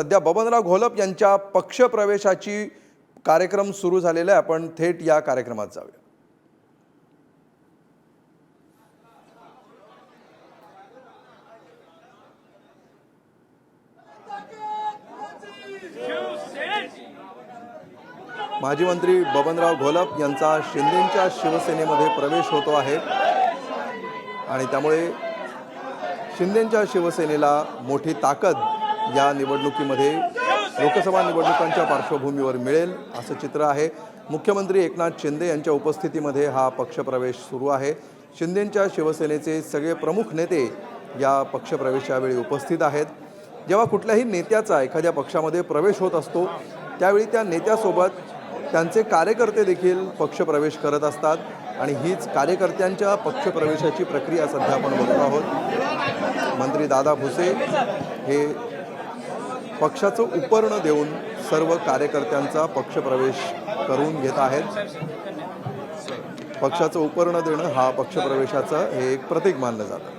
सध्या बबनराव घोलप यांच्या पक्षप्रवेशाची कार्यक्रम सुरू झालेला आहे. आपण थेट या कार्यक्रमात जाऊया. माजी मंत्री बबनराव घोलप यांचा शिंदेच्या शिवसेनेमध्ये प्रवेश होतो आहे. आणि त्यामुळे शिंदेच्या शिवसेनेला मोठी ताकद या निवडणुकीमध्ये लोकसभा निवडणुकांच्या पार्श्वभूमीवर मिळेल असं चित्र आहे. मुख्यमंत्री एकनाथ शिंदे यांच्या उपस्थितीमध्ये हा पक्षप्रवेश सुरू आहे. शिंदेंच्या शिवसेनेचे सगळे प्रमुख नेते या पक्षप्रवेशावेळी उपस्थित आहेत. जेव्हा कुठल्याही नेत्याचा एखाद्या पक्षामध्ये प्रवेश होत असतो त्यावेळी त्या नेत्यासोबत त्यांचे कार्यकर्ते देखील पक्षप्रवेश करत असतात आणि हीच कार्यकर्त्यांच्या पक्षप्रवेशाची प्रक्रिया सध्या आपण बघतो आहोत. मंत्री दादा भुसे हे पक्षाचं उपर्ण देऊन सर्व कार्यकर्त्यांचा पक्षप्रवेश करून घेत आहेत पक्षाचं उपर्ण देणं हा पक्षप्रवेशाचं हे एक प्रतीक मानलं जातं